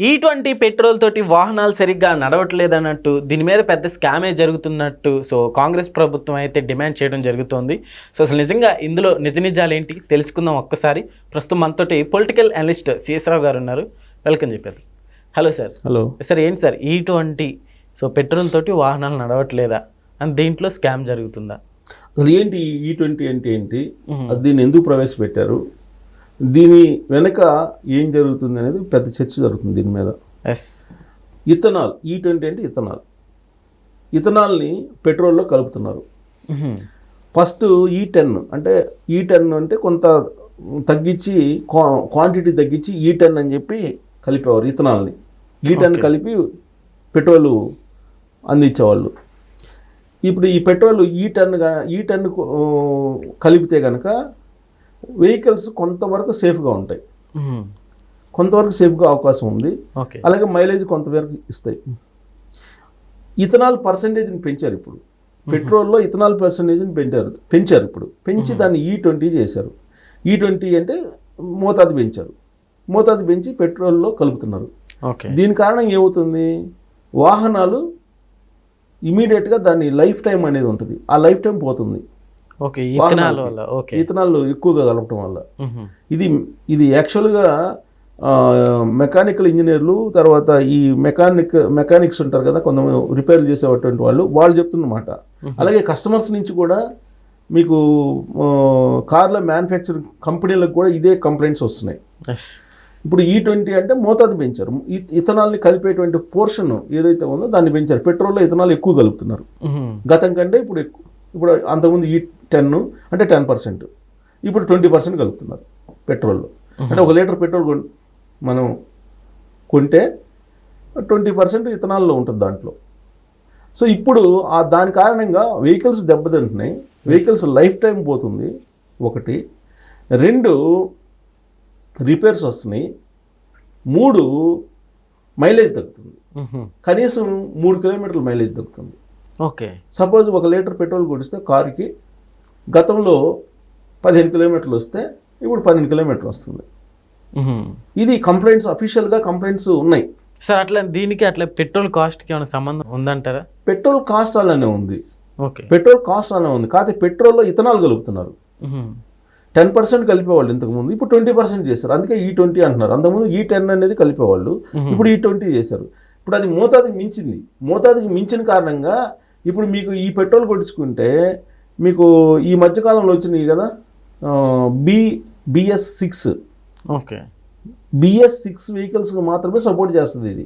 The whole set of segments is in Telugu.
ఈ ట్వంటీ పెట్రోల్ తోటి వాహనాలు సరిగ్గా నడవట్లేదన్నట్టు దీని మీద పెద్ద స్కామే జరుగుతున్నట్టు సో కాంగ్రెస్ ప్రభుత్వం అయితే డిమాండ్ చేయడం జరుగుతోంది. సో అసలు నిజంగా ఇందులో నిజ నిజాలు ఏంటి తెలుసుకుందాం ఒక్కసారి. ప్రస్తుతం మనతోటి పొలిటికల్ అనలిస్ట్ సిఎస్రావు గారు ఉన్నారు. వెల్కమ్ చెప్పారు హలో సార్. హలో. సార్ ఏంటి sir E twenty so petrol తోటి వాహనాలు నడవట్లేదా? అని దీంట్లో స్కామ్ జరుగుతుందా? అసలు ఏంటి ఈ ట్వంటీ అంటే ఏంటి? దీన్ని ఎందుకు ప్రవేశపెట్టారు? దీని వెనక ఏం జరుగుతుంది అనేది పెద్ద చర్చ జరుగుతుంది దీని మీద. ఎస్ ఇథనాల్ ఈ ట్వంటీ అంటే ఇథనాల్. ఇథనాల్ని పెట్రోల్లో కలుపుతున్నారు. ఫస్ట్ ఈ టెన్ అంటే ఈ టెన్ అంటే కొంత తగ్గించి క్వా- క్వాంటిటీ తగ్గించి ఈ టెన్ అని చెప్పి కలిపేవారు ఇథనాల్ని. ఈ టెన్ కలిపి పెట్రోల్ అందించేవాళ్ళు. ఇప్పుడు ఈ పెట్రోల్ ఈ టన్ గా- ఈ టన్ కలిపితే కనుక వెహికల్స్ కొంతవరకు సేఫ్గా ఉంటాయి. కొంతవరకు సేఫ్గా అవకాశం ఉంది. అలాగే మైలేజ్ కొంతవరకు ఇస్తాయి. ఇథనాల్ పర్సంటేజ్ని పెంచారు ఇప్పుడు. పెట్రోల్లో ఇథనాల్ పర్సంటేజ్ని పెంచారు పెంచారు ఇప్పుడు. పెంచి దాన్ని ఈ ట్వంటీ చేశారు. ఈ ట్వంటీ అంటే మోతాదు పెంచారు. మోతాదు పెంచి పెట్రోల్లో కలుపుతున్నారు. దీని కారణం ఏమవుతుంది? వాహనాలు ఇమీడియట్గా దాని లైఫ్ టైం అనేది ఉంటుంది. ఆ లైఫ్ టైం పోతుంది. ఓకే ఇథనాల్ వల్ల ఓకే. ఇథనాల్ ఎక్కువగా కలపటం వల్ల. ఇది ఇది యాక్చువల్గా మెకానికల్ ఇంజనీర్లు తర్వాత ఈ మెకానిక్ మెకానిక్స్ ఉంటారు కదా కొంతమంది రిపేర్లు చేసేటువంటి వాళ్ళు వాళ్ళు చెప్తున్నమాట. అలాగే కస్టమర్స్ నుంచి కూడా మీకు కార్ల మ్యానుఫ్యాక్చరింగ్ కంపెనీలకు కూడా ఇదే కంప్లైంట్స్ వస్తున్నాయి. ఇప్పుడు ఈ ట్వంటీ అంటే మోతాదు పెంచారు. ఇథనాల్ని కలిపేటువంటి పోర్షన్ ఏదైతే ఉందో దాన్ని పెంచారు. పెట్రోల్లో ఇథనాల్ ఎక్కువ కలుపుతున్నారు. గతం కంటే ఇప్పుడు ఎక్కువ ఇప్పుడు అంతకుముందు ఈ టెన్ అంటే టెన్ పర్సెంట్. ఇప్పుడు ట్వంటీ పర్సెంట్ కలుపుతున్నారు పెట్రోల్లో అంటే ఒక లీటర్ పెట్రోల్ మనం కొంటే ట్వంటీ పర్సెంట్ ఇథనాల్లో ఉంటుంది దాంట్లో. సో ఇప్పుడు ఆ దాని కారణంగా వెహికల్స్ దెబ్బతింటున్నాయి. వెహికల్స్ లైఫ్ టైం పోతుంది. ఒకటి. రెండు రిపేర్స్ వస్తున్నాయి. మూడు మైలేజ్ తగ్గుతుంది. కనీసం మూడు కిలోమీటర్ల మైలేజ్ తగ్గుతుంది. ఓకే. సపోజ్ ఒక లీటర్ పెట్రోల్ కొడిస్తే కారుకి గతంలో పదిహేను కిలోమీటర్లు వస్తే ఇప్పుడు పన్నెండు కిలోమీటర్లు వస్తుంది. ఇది కంప్లైంట్స్ అఫీషియల్గా కంప్లైంట్స్ ఉన్నాయి. సార్ అట్లా దీనికి అట్లా పెట్రోల్ కాస్ట్కి ఏమైనా సంబంధం ఉందంటారా? పెట్రోల్ కాస్ట్ అలానే ఉంది. ఓకే. పెట్రోల్ కాస్ట్ అలానే ఉంది. కాకపోతే పెట్రోల్లో ఇథనాల్ కలుపుతున్నారు. టెన్ పర్సెంట్ కలిపేవాళ్ళు ఇంతకుముందు. ఇప్పుడు ట్వంటీ పర్సెంట్ చేశారు. అందుకే ఈ ట్వంటీ అంటున్నారు. అంతకుముందు ఈ టెన్ అనేది కలిపేవాళ్ళు. ఇప్పుడు ఈ ట్వంటీ చేశారు. ఇప్పుడు అది మోతాదుకి మించింది. మోతాదుకి మించిన కారణంగా ఇప్పుడు మీకు ఈ పెట్రోల్ కొట్టించుకుంటే మీకు ఈ మధ్యకాలంలో వచ్చినాయి కదా B BS six okay. BS six వెహికల్స్కి మాత్రమే సపోర్ట్ చేస్తుంది ఇది.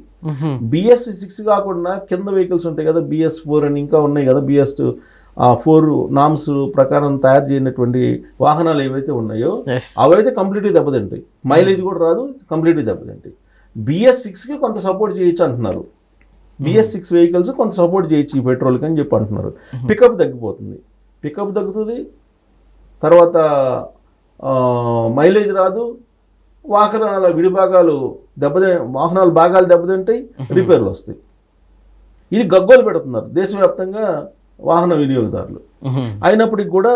బిఎస్ సిక్స్ కాకుండా కింద వెహికల్స్ ఉంటాయి కదా బిఎస్ ఫోర్ అని ఇంకా ఉన్నాయి కదా బిఎస్ ఫోర్ నామ్స్ ప్రకారం తయారు చేయనటువంటి వాహనాలు ఏవైతే ఉన్నాయో అవైతే కంప్లీట్గా దెబ్బతింటాయి. మైలేజ్ కూడా రాదు కంప్లీట్గా దెబ్బతింటాయి. బిఎస్ సిక్స్కి కొంత సపోర్ట్ చేయొచ్చు అంటున్నారు. బిఎస్ సిక్స్ వెహికల్స్ కొంత సపోర్ట్ చేయొచ్చు ఈ పెట్రోల్కి అని చెప్పి అంటున్నారు. పికప్ తగ్గిపోతుంది. పికప్ తగ్గుతుంది. తర్వాత మైలేజ్ రాదు. వాహనాల విడిభాగాలు దెబ్బతి వాహనాల భాగాలు దెబ్బతింటాయి రిపేర్లు వస్తాయి. ఇది గగ్గోలు పెడుతున్నారు దేశవ్యాప్తంగా వాహన వినియోగదారులు. అయినప్పటికీ కూడా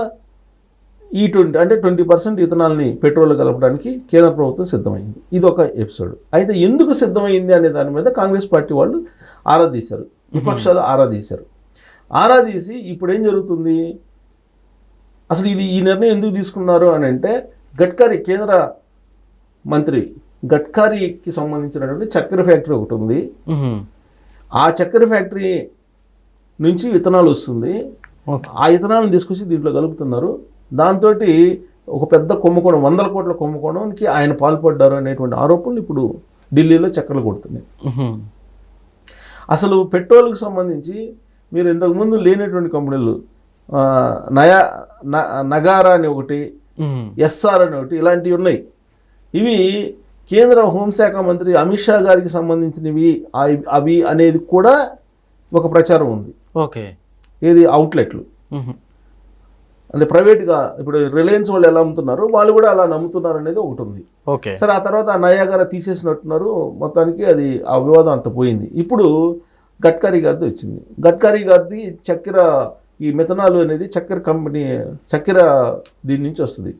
ఈ ట్వంటీ అంటే ట్వంటీ పర్సెంట్ ఇథనాల్ని పెట్రోల్ కలపడానికి కేంద్ర ప్రభుత్వం సిద్ధమైంది. ఇది ఒక ఎపిసోడ్. అయితే ఎందుకు సిద్ధమైంది అనే దాని మీద కాంగ్రెస్ పార్టీ వాళ్ళు ఆరాధీశారు విపక్షాలు ఆరాధీశారు ఆరాధీసి ఇప్పుడు ఏం జరుగుతుంది? అసలు ఇది ఈ నిర్ణయం ఎందుకు తీసుకున్నారు అని అంటే గడ్కరీ కేంద్ర మంత్రి గడ్కరీకి సంబంధించినటువంటి చక్కెర ఫ్యాక్టరీ ఒకటి ఉంది. ఆ చక్కెర ఫ్యాక్టరీ నుంచి విత్తనాలు వస్తుంది. ఆ ఇథనాలను తీసుకొచ్చి దీంట్లో కలుపుతున్నారు. దాంతో ఒక పెద్ద కుంభకోణం వందల కోట్ల కుంభకోణానికి ఆయన పాల్పడ్డారు అనేటువంటి ఆరోపణలు ఇప్పుడు ఢిల్లీలో చక్కర్లు కొడుతున్నాయి. అసలు పెట్రోల్కి సంబంధించి మీరు ఇంతకుముందు లేనటువంటి కంపెనీలు నయా న- నగారా అని ఒకటి ఎస్ఆర్ అని ఒకటి ఇలాంటివి ఉన్నాయి. ఇవి కేంద్ర హోంశాఖ మంత్రి అమిత్ షా గారికి సంబంధించినవి అవి అనేది కూడా ఒక ప్రచారం ఉంది. ఓకే. ఏది అవుట్లెట్లు. అంటే ప్రైవేట్గా ఇప్పుడు రిలయన్స్ వాళ్ళు ఎలా అమ్ముతున్నారు వాళ్ళు కూడా అలా నమ్ముతున్నారు అనేది ఒకటి ఉంది. ఓకే. సరే ఆ తర్వాత ఆ నయాగార తీసేసినట్టున్నారు మొత్తానికి అది ఆ వివాదం అంత పోయింది. ఇప్పుడు గడ్కరీ గారిది వచ్చింది. గడ్కరీ గారిది చక్కెర ఈ మెథనాల్ అనేది చక్కెర కంపెనీ చక్కెర దీని నుంచి వస్తుంది.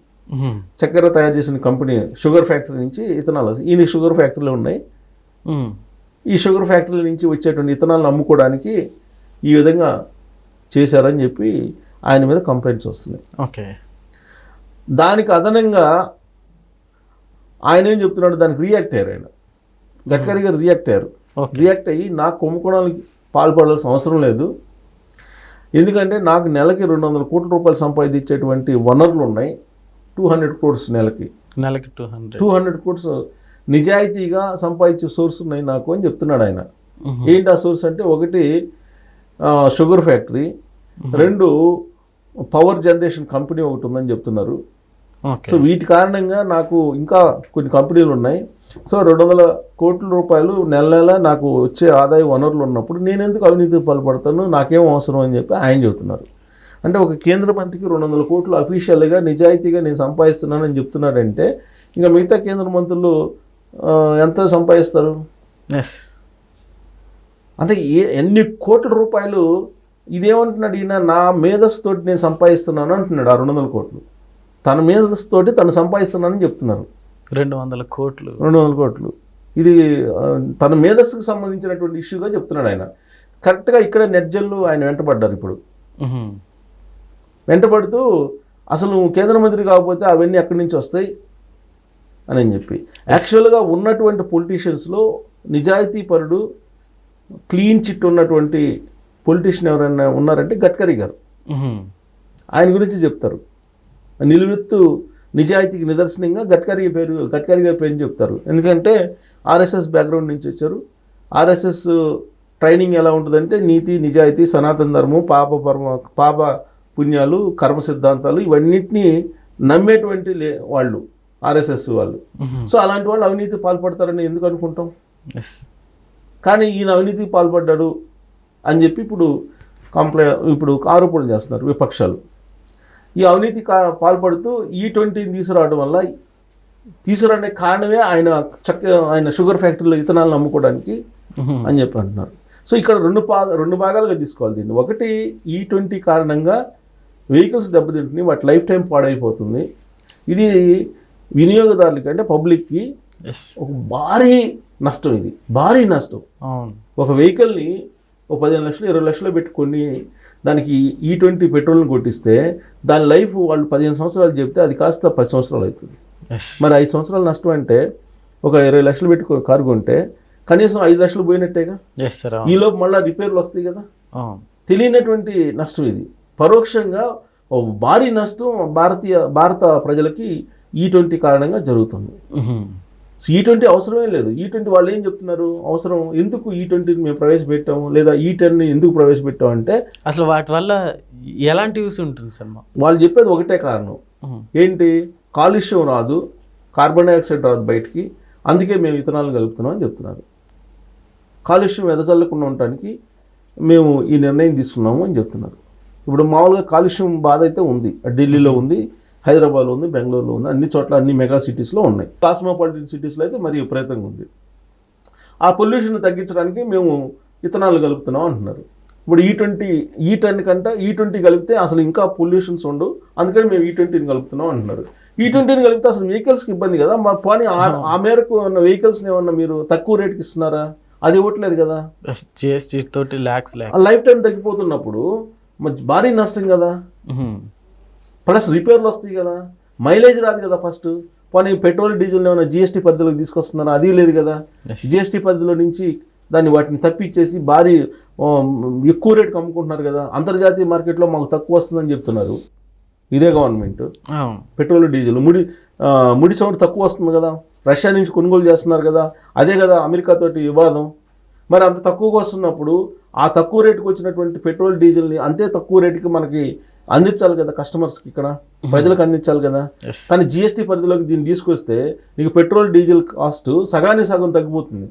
చక్కెర తయారు చేసిన కంపెనీ షుగర్ ఫ్యాక్టరీ నుంచి ఇథనాల్ వస్తుంది. ఈయన షుగర్ ఫ్యాక్టరీలు ఉన్నాయి. ఈ షుగర్ ఫ్యాక్టరీల నుంచి వచ్చేటువంటి ఇథనాలను అమ్ముకోవడానికి ఈ విధంగా చేశారని చెప్పి ఆయన మీద కంప్లైంట్స్ వస్తున్నాయి. ఓకే. దానికి అదనంగా ఆయన ఏం చెప్తున్నాడు దానికి రియాక్ట్ అయ్యారు ఆయన. గడ్కరీ గారు రియాక్ట్ అయ్యారు. రియాక్ట్ అయ్యి నాకు కుంభకోణాలకి పాల్పడాల్సిన అవసరం లేదు. ఎందుకంటే నాకు నెలకి రెండు వందల కోట్ల రూపాయలు సంపాదించేటువంటి వనరులు ఉన్నాయి. టూ హండ్రెడ్ క్రోడ్స్ నెలకి. నెలకి two hundred two hundred crores నిజాయితీగా సంపాదించే సోర్స్ ఉన్నాయి నాకు అని చెప్తున్నాడు ఆయన. ఏంటి ఆ సోర్స్ అంటే ఒకటి షుగర్ ఫ్యాక్టరీ రెండు పవర్ జనరేషన్ కంపెనీ ఒకటి ఉందని చెప్తున్నారు. సో వీటి కారణంగా నాకు ఇంకా కొన్ని కంపెనీలు ఉన్నాయి. సో రెండు వందల కోట్ల రూపాయలు నెల నెల నాకు వచ్చే ఆదాయ వనరులు ఉన్నప్పుడు నేను ఎందుకు అవినీతికి పాల్పడతాను? నాకేం అవసరం అని చెప్పి ఆయన చెబుతున్నారు. అంటే ఒక కేంద్ర మంత్రికి రెండు వందల కోట్లు అఫీషియల్గా నిజాయితీగా నేను సంపాదిస్తున్నానని చెప్తున్నాడంటే ఇంకా మిగతా కేంద్ర మంత్రులు ఎంత సంపాదిస్తారు? ఎస్. అంటే ఏ ఎన్ని కోట్ల రూపాయలు ఇదేమంటున్నాడు ఈయన? నా మేధస్సుతోటి నేను సంపాదిస్తున్నాను అంటున్నాడు ఆ రెండు వందల కోట్లు. తన మేధస్సుతోటి తను సంపాదిస్తున్నానని చెప్తున్నారు. రెండు వందల కోట్లు. రెండు వందల కోట్లు. ఇది తన మేధస్సుకు సంబంధించినటువంటి ఇష్యూగా చెప్తున్నాడు ఆయన. కరెక్ట్గా ఇక్కడ నెట్జన్లు ఆయన వెంటబడ్డారు ఇప్పుడు. వెంటబడుతూ అసలు కేంద్ర మంత్రి కాకపోతే అవన్నీ ఎక్కడి నుంచి వస్తాయి అని అని చెప్పి. యాక్చువల్గా ఉన్నటువంటి పొలిటీషియన్స్లో నిజాయితీ పరుడు క్లీన్ చిట్ ఉన్నటువంటి పొలిటీషియన్ ఎవరైనా ఉన్నారంటే గడ్కరీ గారు. ఆయన గురించి చెప్తారు. నిలువెత్తు నిజాయితీకి నిదర్శనంగా గడ్కరీ పేరు గడ్కరీ గారి పేరు చెప్తారు. ఎందుకంటే ఆర్ఎస్ఎస్ బ్యాక్గ్రౌండ్ నుంచి వచ్చారు. ఆర్ఎస్ఎస్ ట్రైనింగ్ ఎలా ఉంటుందంటే నీతి నిజాయితీ సనాతన ధర్మం పాప పరమ పాప పుణ్యాలు కర్మ సిద్ధాంతాలు ఇవన్నిటినీ నమ్మేటువంటి లే వాళ్ళు ఆర్ఎస్ఎస్ వాళ్ళు. సో అలాంటి వాళ్ళు అవినీతి పాల్పడతారని ఎందుకు అనుకుంటాం? కానీ ఈయన అవినీతికి పాల్పడ్డాడు అని చెప్పి ఇప్పుడు కంప్లై ఇప్పుడు ఆరోపణలు చేస్తున్నారు విపక్షాలు. ఈ అవినీతి కా- పాల్పడుతూ ఈ ట్వంటీని తీసుకురావడం వల్ల తీసుకురానే కారణమే ఆయన చక్క ఆయన షుగర్ ఫ్యాక్టరీలో ఇథనాలను అమ్ముకోవడానికి మ్మ్. అని చెప్పి అంటున్నారు. సో ఇక్కడ రెండు పా రెండు భాగాలుగా తీసుకోవాలి దీన్ని. ఒకటి ఈ ట్వంటీ కారణంగా వెహికల్స్ దెబ్బతింటున్నాయి వాటి లైఫ్ టైం పాడైపోతుంది. ఇది వినియోగదారులకి అంటే పబ్లిక్కి ఒక భారీ నష్టం ఇది. భారీ నష్టం. ఒక వెహికల్ని ఒక పదిహేను లక్షలు ఇరవై లక్షలు పెట్టుకొని దానికి ఈ ట్వంటీ పెట్రోల్ని కొట్టిస్తే దాని లైఫ్ వాళ్ళు పదిహేను సంవత్సరాలు చెప్తే అది కాస్త పది సంవత్సరాలు అవుతుంది. మరి ఐదు సంవత్సరాల నష్టం అంటే ఒక ఇరవై లక్షలు పెట్టి కొ- కారు కొంటే కనీసం ఐదు లక్షలు పోయినట్టేగా? ఎస్ సార్ ఈ లోపు మళ్ళీ రిపేర్లు వస్తాయి కదా? తెలియనటువంటి నష్టం ఇది. పరోక్షంగా భారీ నష్టం భారతీయ భారత ప్రజలకి ఈ ట్వంటీ కారణంగా జరుగుతుంది. సో ఈ ట్వంటీ అవసరమే లేదు. ఈ ట్వంటీ వాళ్ళు ఏం చెప్తున్నారు? అవసరం. ఎందుకు ఈ ట్వంటీని మేము ప్రవేశపెట్టాము? లేదా ఈ టెన్ని ఎందుకు ప్రవేశపెట్టాము అంటే అసలు వాటి వల్ల ఎలాంటి యూస్ ఉంటుంది సార్ వాళ్ళు చెప్పేది ఒకటే కారణం. ఏంటి? కాలుష్యం రాదు. కార్బన్ డైఆక్సైడ్ రాదు బయటికి. అందుకే మేము ఇథనాలు కలుపుతున్నాం అని చెప్తున్నారు. కాలుష్యం ఎదజల్లకుండా ఉండటానికి మేము ఈ నిర్ణయం తీసుకున్నాము అని చెప్తున్నారు. ఇప్పుడు మామూలుగా కాలుష్యం బాధ అయితే ఉంది. ఢిల్లీలో ఉంది. హైదరాబాద్లో ఉంది బెంగళూరులో ఉంది అన్ని చోట్ల అన్ని మెగా సిటీస్లో ఉన్నాయి. కాస్మోపాలిటన్ సిటీస్లో అయితే మరి విపరీతంగా ఉంది. ఆ పొల్యూషన్ తగ్గించడానికి మేము ఇథనాలు కలుపుతున్నాం అంటున్నారు. ఇప్పుడు ఈ ట్వంటీ ఈ టెన్ కంటే ఈ ట్వంటీ కలిపితే అసలు ఇంకా పొల్యూషన్స్ ఉండవు. అందుకని మేము ఈ ట్వంటీని కలుపుతున్నాం అంటున్నారు. ఈ ట్వంటీని కలిపితే అసలు వెహికల్స్కి ఇబ్బంది కదా? మరి పోనీ ఆ- మేరకు ఉన్న వెహికల్స్ని ఏమన్నా మీరు తక్కువ రేట్కి ఇస్తున్నారా? అది ఇవ్వట్లేదు కదా? ఎస్ జిఎస్టీ తోటి ల్యాక్స్ లైఫ్ టైం తగ్గిపోతున్నప్పుడు భారీ నష్టం కదా? ప్లస్ రిపేర్లు వస్తాయి కదా. మైలేజ్ రాదు కదా ఫస్ట్ పోనీ పెట్రోల్ డీజిల్ ఏమైనా జిఎస్టీ పరిధిలోకి తీసుకొస్తున్నారా? అది లేదు కదా. జిఎస్టీ పరిధిలో నుంచి దాన్ని వాటిని తప్పించేసి భారీ ఎక్కువ రేటుకి అమ్ముకుంటున్నారు కదా. అంతర్జాతీయ మార్కెట్లో మాకు తక్కువ వస్తుందని చెప్తున్నారు. ఇదే గవర్నమెంట్. పెట్రోల్ డీజిల్ ముడి ముడి చమురు తక్కువ వస్తుంది కదా. రష్యా నుంచి కొనుగోలు చేస్తున్నారు కదా. అదే కదా అమెరికాతోటి వివాదం. మరి అంత తక్కువగా వస్తున్నప్పుడు ఆ తక్కువ రేటుకి వచ్చినటువంటి పెట్రోల్ డీజిల్ని అంతే తక్కువ రేటుకి మనకి అందించాలి కదా కస్టమర్స్కి ఇక్కడ? ప్రజలకు అందించాలి కదా? కానీ జిఎస్టీ పరిధిలోకి దీన్ని తీసుకొస్తే నీకు పెట్రోల్ డీజిల్ కాస్ట్ సగానికి సగం తగ్గిపోతుంది.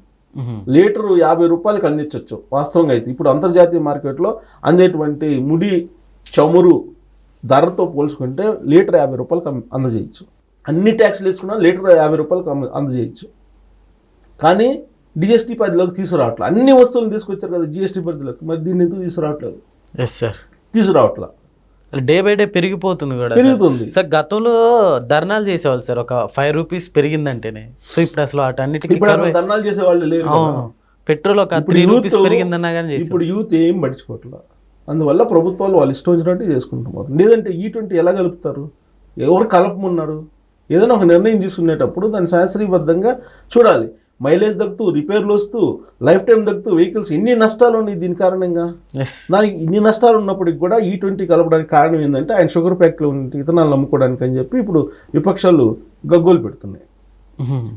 లీటరు యాభై రూపాయలకి అందించవచ్చు వాస్తవంగా అయితే. ఇప్పుడు అంతర్జాతీయ మార్కెట్లో అందేటువంటి ముడి చమురు ధరతో పోల్చుకుంటే లీటర్ యాభై రూపాయలకి అందజేయచ్చు. అన్ని ట్యాక్స్లు వేసుకున్నా లీటర్ యాభై రూపాయలకి అందజేయచ్చు. కానీ డిఎస్టీ పరిధిలోకి తీసుకురావట్లేదు అన్ని వస్తువులు తీసుకొచ్చారు కదా జిఎస్టీ పరిధిలోకి. మరి దీన్ని ఎందుకు తీసుకురావట్లేదు? ఎస్ సార్ తీసుకురావట్లా. డే బై డే పెరిగిపోతుంది కూడా. పెరుగుతుంది. సార్ గతంలో ధర్నాలు చేసేవాళ్ళు సార్. ఒక ఫైవ్ రూపీస్ పెరిగిందంటేనే. సో ఇప్పుడు అసలు వాటన్నిటికీ ధర్నాలు చేసే వాళ్ళు లేరు. పెట్రోల్ ఒక త్రీ రూపీస్ పెరిగిందన్నా కానీ ఇప్పుడు యూత్ ఏం పట్టించుకోవట్లేదు అందువల్ల ప్రభుత్వాలు వాళ్ళు ఇష్టం వచ్చినట్టు చేసుకుంటున్నారు లేదంటే ఈ ట్వంటీ ఎలా కలుపుతారు ఎవరు కలపమన్నారు? ఏదైనా ఒక నిర్ణయం తీసుకునేటప్పుడు దాన్ని శాస్త్రీయబద్ధంగా చూడాలి. మైలేజ్ దక్కుతూ రిపేర్లు వస్తూ లైఫ్ టైం దక్కుతూ వెహికల్స్ ఇన్ని నష్టాలు ఉన్నాయి దీని కారణంగా? దానికి ఇన్ని నష్టాలు ఉన్నప్పటికి కూడా ఈ ట్వంటీ కలపడానికి కారణం ఏంటంటే ఆయన షుగర్ ప్యాక్లో ఉంటే ఇథనాలు నమ్ముకోవడానికి అని చెప్పి ఇప్పుడు విపక్షాలు గగ్గోలు పెడుతున్నాయి.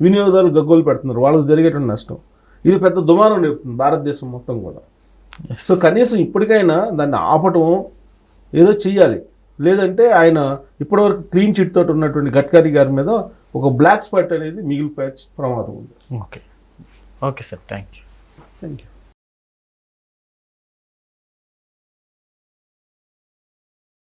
వినియోగదారులు గగ్గోలు పెడుతున్నారు. వాళ్ళకి జరిగేటువంటి నష్టం. ఇది పెద్ద దుమారం నేర్పుతుంది భారతదేశం మొత్తం కూడా. సో కనీసం ఇప్పటికైనా దాన్ని ఆపటం ఏదో చెయ్యాలి. లేదంటే ఆయన ఇప్పటివరకు క్లీన్ చిట్ తోటి ఉన్నటువంటి గడ్కరీ గారి మీద ఒక బ్లాక్ స్పాట్ అనేది మిగిలిపోయే ప్రమాదం ఉంది. Okay okay sir thank you thank you